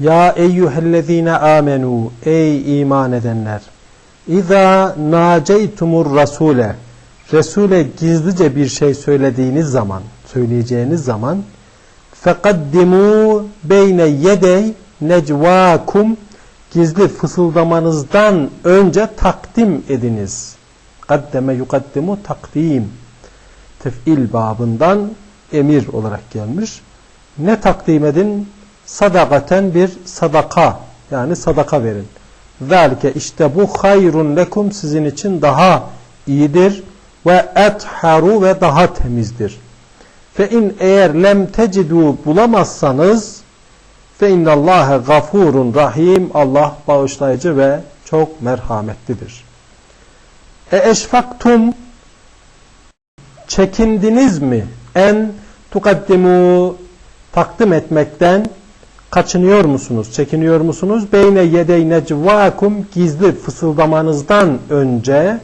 Ya eyyühellezine amenu ey iman edenler İza naceytumur rasule Resul'e gizlice bir şey söylediğiniz zaman söyleyeceğiniz zaman fekaddimu beyne yedey necvakum gizli fısıldamanızdan önce takdim ediniz. Kaddeme yukaddimu takdim. Tef'il babından emir olarak gelmiş. Ne takdim edin? Sadakaten bir sadaka. Yani sadaka verin. Zalike işte bu hayrun lekum sizin için daha iyidir ve etharu ve daha temizdir. Fe in eğer lem tecidu bulamazsanız fe innallâhe gafurun rahim Allah bağışlayıcı ve çok merhametlidir. E eşfaktum çekindiniz mi en tukaddimu takdim etmekten kaçınıyor musunuz? Çekiniyor musunuz? Beyne yedey necvakum gizli fısıldamanızdan önce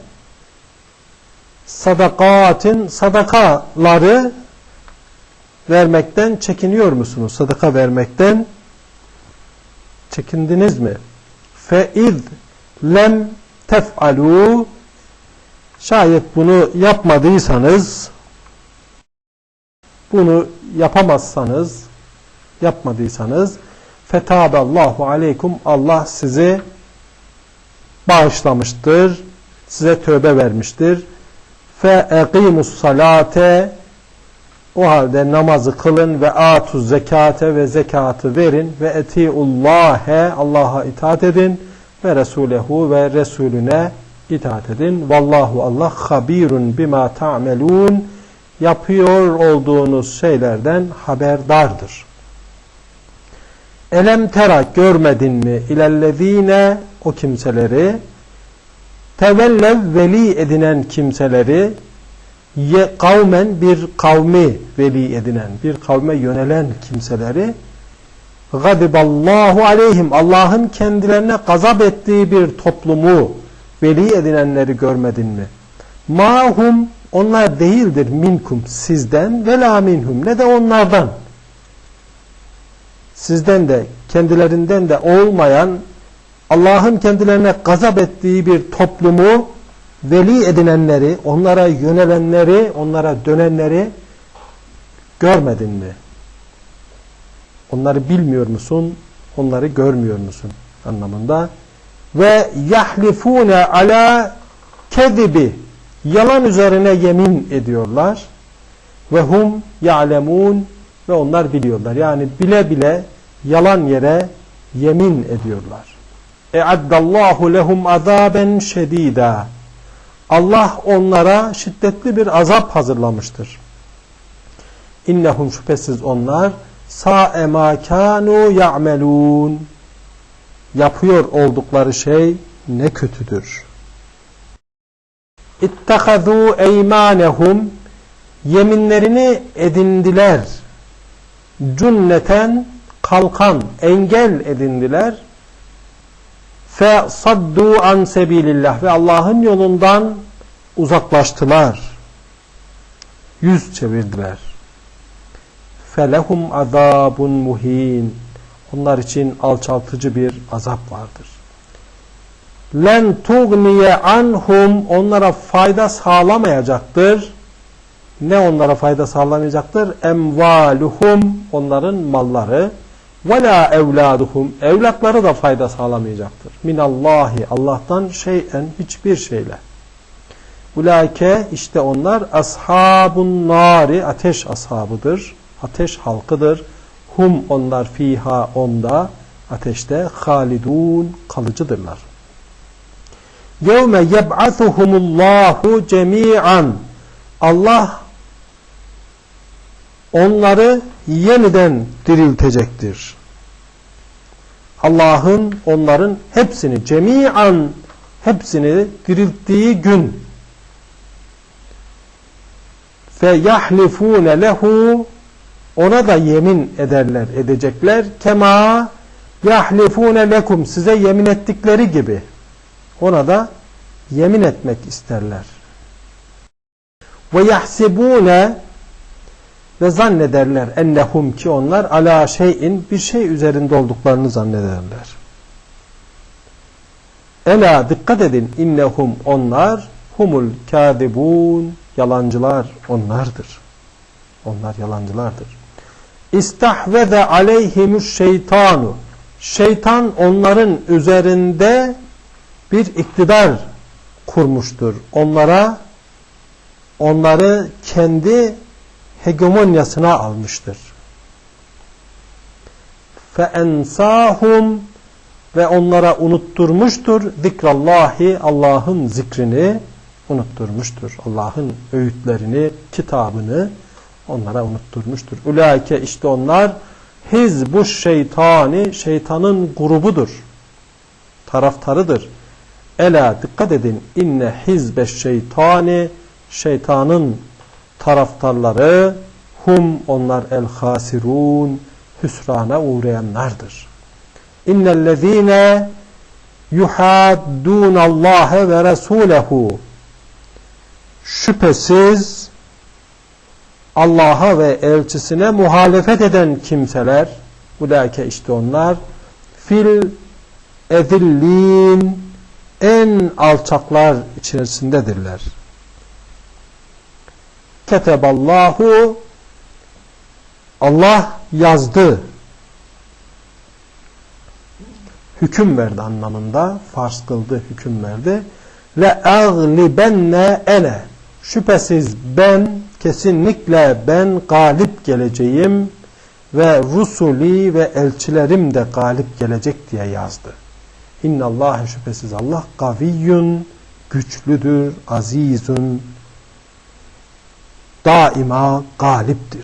sadakatin sadakaları vermekten çekiniyor musunuz? Sadaka vermekten çekindiniz mi? Fe iz lem tef'alu şayet bunu yapmadıysanız bunu yapamazsanız yapmadıysanız fetaballahu aleykum Allah sizi bağışlamıştır. Size tövbe vermiştir. Fe eqimus salate o halde namazı kılın ve atu zekate ve zekatı verin ve etiullâhe Allah'a itaat edin ve Resulehu ve Resulüne itaat edin. Vallahu Allah habirun bima ta'melun yapıyor olduğunuz şeylerden haberdardır. Elem tera görmedin mi ilellezine o kimseleri tevellev veli edinen kimseleri ye, kavmen bir kavmi veli edinen bir kavme yönelen kimseleri gadiballahu aleyhim Allah'ın kendilerine gazap ettiği bir toplumu veli edinenleri görmedin mi? Mahum onlar değildir minkum sizden ve la minhum ne de onlardan. Sizden de kendilerinden de olmayan Allah'ın kendilerine gazap ettiği bir toplumu veli edinenleri, onlara yönelenleri, onlara dönenleri görmedin mi? Onları bilmiyor musun? Onları görmüyor musun? Anlamında. Ve yahlifune ala kedibi yalan üzerine yemin ediyorlar. Ve hum ya'lemun ve onlar biliyorlar. Yani bile bile yalan yere yemin ediyorlar. E'addallahu lehum azaben şedida. Allah onlara şiddetli bir azap hazırlamıştır. İnnehum şüphesiz onlar sa'e ma kanu ya'melun. Yapıyor oldukları şey ne kötüdür. İttehazû eymanehum yeminlerini edindiler. Cünneten kalkan, engel edindiler. Fe saddu an sebilillah ve Allah'ın yolundan uzaklaştılar. Yüz çevirdiler. Felehum azabun muhin. Onlar için alçaltıcı bir azap vardır. Len tugniye anhum onlara fayda sağlamayacaktır. Ne onlara fayda sağlamayacaktır? Emvaluhum onların malları ve la evladuhum evlatları da fayda sağlamayacaktır. Minallahi Allah'tan şeyen hiçbir şeyle. Ulaike işte onlar ashabun nari ateş ashabıdır. Ateş halkıdır. Hum onlar fiha onda ateşte halidun kalıcıdırlar. Yevme yeb'athuhumullahu cemi'an Allah onları yeniden diriltecektir. Allah'ın onların hepsini cemi'an hepsini dirilttiği gün fe yahlifune lehu ona da yemin ederler, edecekler. Kema yahlifune lekum size yemin ettikleri gibi ona da yemin etmek isterler. Ve yahsibune ve zannederler ennehum ki onlar ala şeyin bir şey üzerinde olduklarını zannederler. Ela dikkat edin innehum onlar humul kadibun yalancılar onlardır. Onlar yalancılardır. İstahveze aleyhimüş şeytanu şeytan onların üzerinde bir iktidar kurmuştur. Onlara onları kendi hegemonyasına almıştır. فَاَنْسَاهُمْ ve onlara unutturmuştur zikrallahi Allah'ın zikrini unutturmuştur. Allah'ın öğütlerini, kitabını onlara unutturmuştur. Ulaike işte onlar hizbu şeytani şeytanın grubudur. Taraftarıdır. Ela dikkat edin inne hizbe şeytani şeytanın taraftarları hum onlar el hasirun hüsrana uğrayanlardır. İnnellezîne yuhaddûnallâhe ve resûlehu şüphesiz Allah'a ve elçisine muhalefet eden kimseler ulâke işte onlar fil ezillin en alçaklar içerisindedirler. Keteballahu Allah yazdı. Hüküm verdi anlamında. Farz kıldı, hüküm verdi. Le aglibenne ene. Şüphesiz ben, kesinlikle ben galip geleceğim ve rusuli ve elçilerim de galip gelecek diye yazdı. İnnallâhe şüphesiz Allah gaviyyun, güçlüdür, azizun, daima galiptir.